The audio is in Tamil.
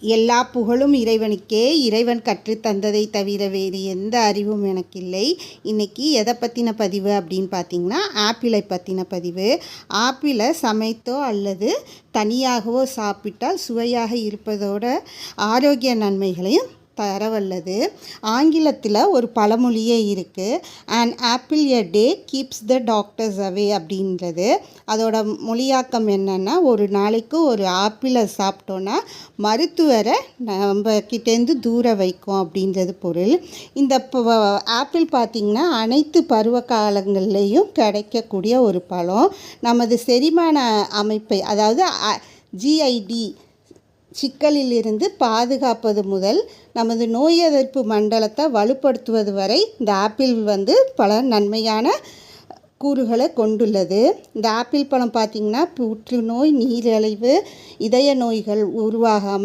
எல்லா புகழும் இறைவனுக்கே இறைவன் கற்றுத்தந்ததை தவிர வேறு எந்த அறிவும் எனக்கு இல்லை இன்றைக்கி எதை பற்றின பதிவு அப்படின்னு பார்த்தீங்கன்னா ஆப்பிளை பற்றின பதிவு. ஆப்பிளை சமைத்தோ அல்லது தனியாகவோ சாப்பிட்டால் சுவையாக இருப்பதோட ஆரோக்கிய நன்மைகளையும் பரவல்லது. ஆங்கிலத்தில் ஒரு பழமொழியே இருக்குது an apple a day keeps the doctors away அப்படின்றது. அதோட மொழியாக்கம் என்னென்னா ஒரு நாளைக்கு ஒரு ஆப்பிளை சாப்பிட்டோன்னா மருத்துவரை நம்ம கிட்டேருந்து தூர வைக்கும் அப்படின்றது பொருள். இந்த ஆப்பிள் பார்த்திங்கன்னா அனைத்து பருவ காலங்கள்லேயும் கிடைக்கக்கூடிய ஒரு பழம். நமது செரிமான அமைப்பை அதாவது ஜிஐடி சிக்கலிலிருந்து பாதுகாப்பது முதல் நமது நோய் எதிர்ப்பு மண்டலத்தை வலுப்படுத்துவது வரை இந்த ஆப்பிள் வந்து பல நன்மையான கூறுகளை கொண்டுள்ளது. இந்த ஆப்பிள் பழம் பார்த்திங்கன்னா புற்றுநோய் நீரிழிவு இதய நோய்கள் உருவாகாமல்